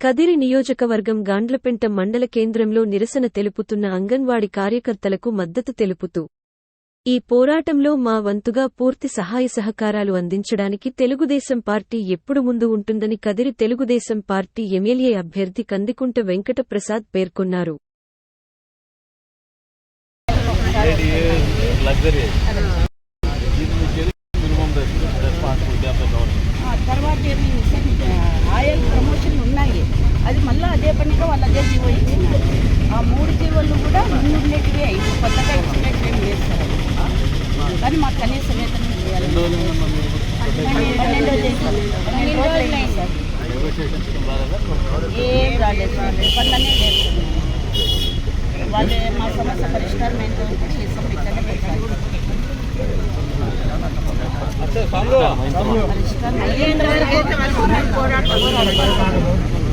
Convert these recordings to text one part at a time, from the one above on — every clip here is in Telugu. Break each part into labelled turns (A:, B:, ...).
A: కదిరి నియోజకవర్గం గాండ్లపెంట మండల కేంద్రంలో నిరసన తెలుపుతున్న అంగన్వాడీ కార్యకర్తలకు మద్దతు తెలుపుతూ ఈ పోరాటంలో మా వంతుగా పూర్తి సహాయ సహకారాలు అందించడానికి తెలుగుదేశం పార్టీ ఎప్పుడు ముందు ఉంటుందని కదిరి తెలుగుదేశం పార్టీ ఎమ్మెల్యే అభ్యర్థి కందికుంట వెంకట ప్రసాద్ పేర్కొన్నారు
B: పనిగా వాళ్ళు అదే జీవో ఆ మూడు జీవోలు కూడా ముందుండేటివే ఇప్పుడు కొత్తగా ఇచ్చినట్టు ఏం అది. కానీ మాకు కనీస వేతనం చేయాలి.
C: ఎన్ని రోజులు ఉందమ్మా మీరు
B: పన్నెండో చేశారు పన్నెండు రోజులు అయింది సార్. ఏం రాలేదు సార్. పనులనే లేదు. వాళ్ళే మా సమస్య పరిష్కారం ఏంటో చేసాం ఇక్కడనే పెట్టాలి పరిష్కారం అయ్యేంత
C: ఈ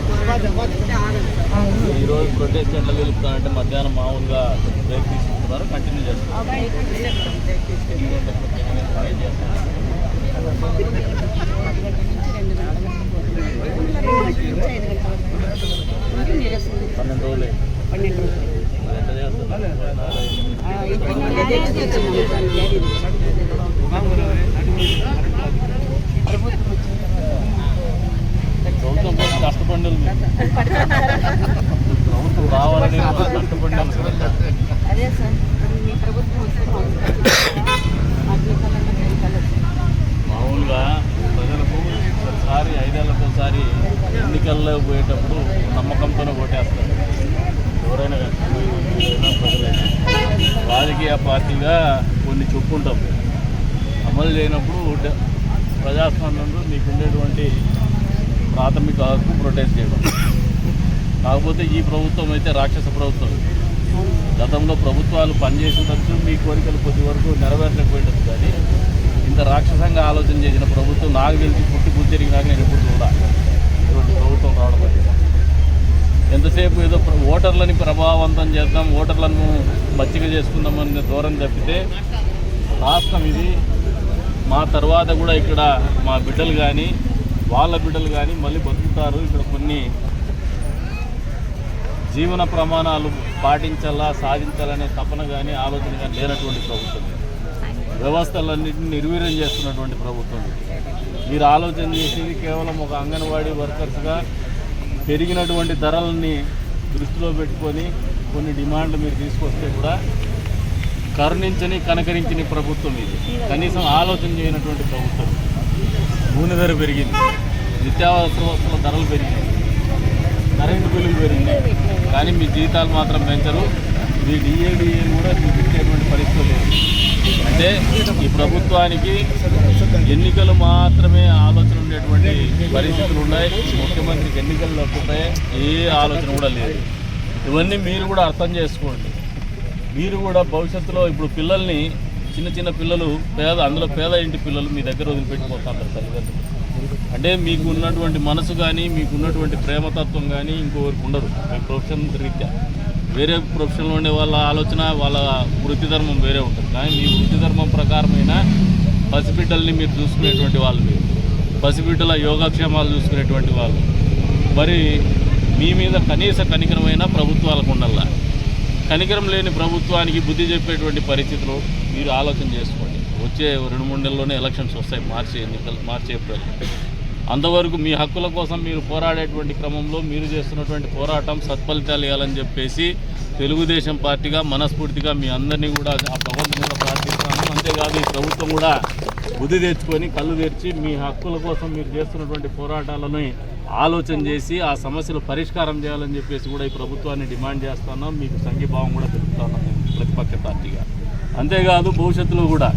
C: రోజు ప్రొటెస్ట్ ఎట్లా గెలుపుతానంటే మధ్యాహ్నం మామూలుగా బ్రేక్ తీసుకుంటున్నారు. కంటిన్యూ చేస్తున్నారు పన్నెండు రోజులు మరి ఎట్లా చేస్తున్నారు
B: ఆ, ఇప్పుడు నేను అదే చేస్తున్నాను సార్, డాడీ. ప్రభుత్వం వచ్చింది.
C: ప్రభుత్వం రావాలని
B: అదే సార్ మీ ప్రభుత్వం పెంచాలి
C: మామూలుగా ప్రజలకు ఒకసారి ఐదేళ్ళకు ఒకసారి ఎన్నికల్లో పోయేటప్పుడు నమ్మకంతోనే ఓటేస్తారు. ఎవరైనా ప్రజలైనా. రాజకీయ పార్టీగా కొన్ని చెప్పుకుంటాం అమలు చేయనప్పుడు ప్రజాస్వామ్యంలో మీకు ఉండేటువంటి ప్రాథమిక హక్కు ప్రొటెస్ట్ చేయడం. కాకపోతే ఈ ప్రభుత్వం అయితే రాక్షస ప్రభుత్వం. గతంలో ప్రభుత్వాలు పనిచేసినచ్చు మీ కోరికలు కొద్ది వరకు నెరవేర్చకపోయేటట్టు కానీ ఇంత రాక్షసంగా ఆలోచన చేసిన ప్రభుత్వం నాకు తెలిసి పుట్టి పుట్టిరిగినాక నేను ఎప్పుడు చూడ. ఇటువంటి ప్రభుత్వం రావడం ఎంతసేపు ఏదో ఓటర్లని ప్రభావవంతం చేద్దాం ఓటర్లను మచ్చిక చేసుకుందామని దూరం తప్పితే రాష్ట్రం ఇది. మా తర్వాత కూడా ఇక్కడ మా బిడ్డలు కానీ వాళ్ళ బిడ్డలు కానీ మళ్ళీ బతుకుతారు. ఇక్కడ కొన్ని జీవన ప్రమాణాలు పాటించాలా సాధించాలనే తపన కానీ ఆలోచన కానీ లేనటువంటి ప్రభుత్వం. వ్యవస్థలన్నింటినీ నిర్వీర్యం చేస్తున్నటువంటి ప్రభుత్వం. మీరు ఆలోచన చేసేది కేవలం ఒక అంగన్వాడీ వర్కర్స్గా పెరిగినటువంటి ధరలని దృష్టిలో పెట్టుకొని కొన్ని డిమాండ్లు మీరు తీసుకొస్తే కూడా కరుణించని కనకరించని ప్రభుత్వం ఇది. కనీసం ఆలోచన చేయనటువంటి ప్రభుత్వం. నూనె ధర పెరిగింది నిత్యావసర వస్తువుల ధరలు పెరిగింది కరెంటు బిల్లులు పెరిగినాయి. కానీ మీ జీతాలు మాత్రం పెంచరు మీ డిఏడిఏ కూడా మీకు ఇచ్చేటువంటి పరిస్థితి లేదు. అంటే ఈ ప్రభుత్వానికి ఎన్నికలు మాత్రమే ఆలోచన ఉండేటువంటి పరిస్థితులు ఉన్నాయి. ముఖ్యమంత్రికి ఎన్నికలు తప్పితే ఏ ఆలోచన కూడా లేదు. ఇవన్నీ మీరు కూడా అర్థం చేసుకోండి. మీరు కూడా భవిష్యత్తులో ఇప్పుడు పిల్లల్ని చిన్న చిన్న పిల్లలు పేద అందులో పేద ఇంటి పిల్లలు మీ దగ్గర వదిలిపెట్టిపోతారు తల్లిదండ్రులు. అంటే మీకు ఉన్నటువంటి మనసు కానీ మీకు ఉన్నటువంటి ప్రేమతత్వం కానీ ఇంకోరికి ఉండదు. మీ ప్రొఫెషన్ రీత్యా. వేరే ప్రొఫెషన్లో ఉండే వాళ్ళ ఆలోచన వాళ్ళ వృత్తి ధర్మం వేరే ఉంటుంది. కానీ మీ వృత్తి ధర్మం ప్రకారమైన పసిబిడ్డల్ని మీరు చూసుకునేటువంటి వాళ్ళు మీరు. పసిబిడ్డల యోగక్షేమాలు చూసుకునేటువంటి వాళ్ళు. మరి మీ మీద కనీస కనికరమైన ప్రభుత్వాలకు ఉండాలి? కనికరం లేని ప్రభుత్వానికి బుద్ధి చెప్పేటువంటి పరిస్థితులు మీరు ఆలోచన చేసుకోండి. వచ్చే రెండు మూడు నెలల్లోనే ఎలక్షన్స్ వస్తాయి మార్చి ఎన్నికలు మార్చి ఏప్రిల్. అంతవరకు మీ హక్కుల కోసం మీరు పోరాడేటువంటి క్రమంలో మీరు చేస్తున్నటువంటి పోరాటం సత్ఫలితాలు ఇవ్వాలని చెప్పేసి తెలుగుదేశం పార్టీగా మనస్ఫూర్తిగా మీ అందరినీ కూడా ఆ భగవంతుని కూడా ప్రార్థిస్తాను. అంతేకాదు ఈ ప్రభుత్వం కూడా బుద్ధి తెచ్చుకొని కళ్ళు తెరిచి మీ హక్కుల కోసం మీరు చేస్తున్నటువంటి పోరాటాలను ఆలోచన చేసి ఆ సమస్యలు పరిష్కారం చేయాలని చెప్పేసి కూడా ఈ ప్రభుత్వాన్ని డిమాండ్ చేస్తున్నాం. మీకు సంఘీభావం కూడా తెలుపుతున్నాం ప్రతిపక్ష పార్టీగా. అంతేకాదు భవిష్యత్తులో కూడా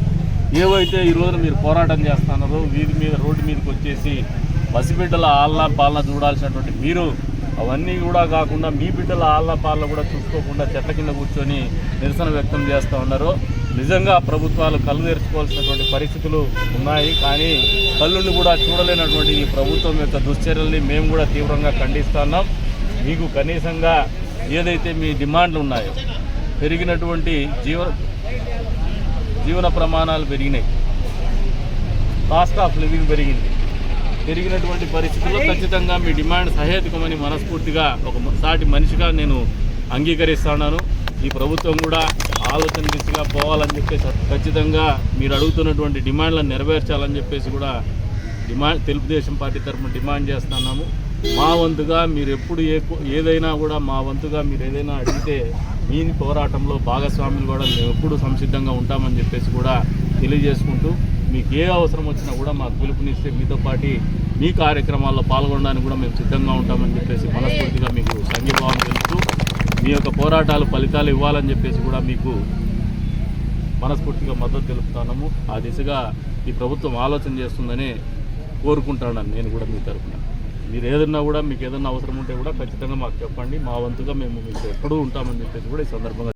C: ఏవైతే ఈ రోజున మీరు పోరాటం చేస్తున్నారో వీధి మీద రోడ్డు మీదకి వచ్చేసి పసిబిడ్డల ఆళ్ళ పాలన చూడాల్సినటువంటి మీరు అవన్నీ కూడా కాకుండా మీ బిడ్డల ఆళ్ళ పాలన కూడా చూసుకోకుండా చెట్ల కింద కూర్చొని నిరసన వ్యక్తం చేస్తూ ఉన్నారు. నిజంగా ప్రభుత్వాలు కళ్ళు తెరుచుకోవాల్సినటువంటి పరిస్థితులు ఉన్నాయి. కానీ కళ్ళుని కూడా చూడలేనటువంటి ఈ ప్రభుత్వం యొక్క దుశ్చర్యల్ని మేము కూడా తీవ్రంగా ఖండిస్తున్నాం. మీకు కనీసంగా ఏదైతే మీ డిమాండ్లు ఉన్నాయో పెరిగినటువంటి జీవ జీవన ప్రమాణాలు పెరిగినాయి. కాస్ట్ ఆఫ్ లివింగ్ పెరిగింది. పెరిగినటువంటి పరిస్థితుల్లో ఖచ్చితంగా మీ డిమాండ్ సహేతుకమని మనస్ఫూర్తిగా ఒక సాటి మనిషిగా నేను అంగీకరిస్తున్నాను. ఈ ప్రభుత్వం కూడా ఆలోచన దిశగా పోవాలని చెప్పేసి ఖచ్చితంగా మీరు అడుగుతున్నటువంటి డిమాండ్లను నెరవేర్చాలని చెప్పేసి కూడా డిమాండ్ తెలుగుదేశం పార్టీ తరఫున డిమాండ్ చేస్తున్నాము. మా వంతుగా మీరు ఎప్పుడు ఏ ఏదైనా కూడా మా వంతుగా మీరు ఏదైనా అడిగితే మీ పోరాటంలో భాగస్వాములు కూడా మేము ఎప్పుడు సంసిద్ధంగా ఉంటామని చెప్పేసి కూడా తెలియజేసుకుంటూ మీకు ఏ అవసరం వచ్చినా కూడా మాకు పిలుపునిస్తే మీతో పాటు మీ కార్యక్రమాల్లో పాల్గొనడానికి కూడా మేము సిద్ధంగా ఉంటామని చెప్పేసి మనస్ఫూర్తిగా మీకు సంఘీభావం తెలుపుతూ మీ యొక్క పోరాటాలు ఫలితాలు ఇవ్వాలని చెప్పేసి కూడా మీకు మనస్ఫూర్తిగా మద్దతు తెలుపుతున్నాము. ఆ దిశగా ఈ ప్రభుత్వం ఆలోచన చేస్తుందని కోరుకుంటాను నేను కూడా మీ తరఫున. మీరు ఏదన్నా కూడా మీకు ఏదన్నా అవసరం ఉంటే కూడా ఖచ్చితంగా మాకు చెప్పండి. మా వంతుగా మేము మీకు ఎప్పుడూ ఉంటామని చెప్పేసి కూడా ఈ సందర్భంగా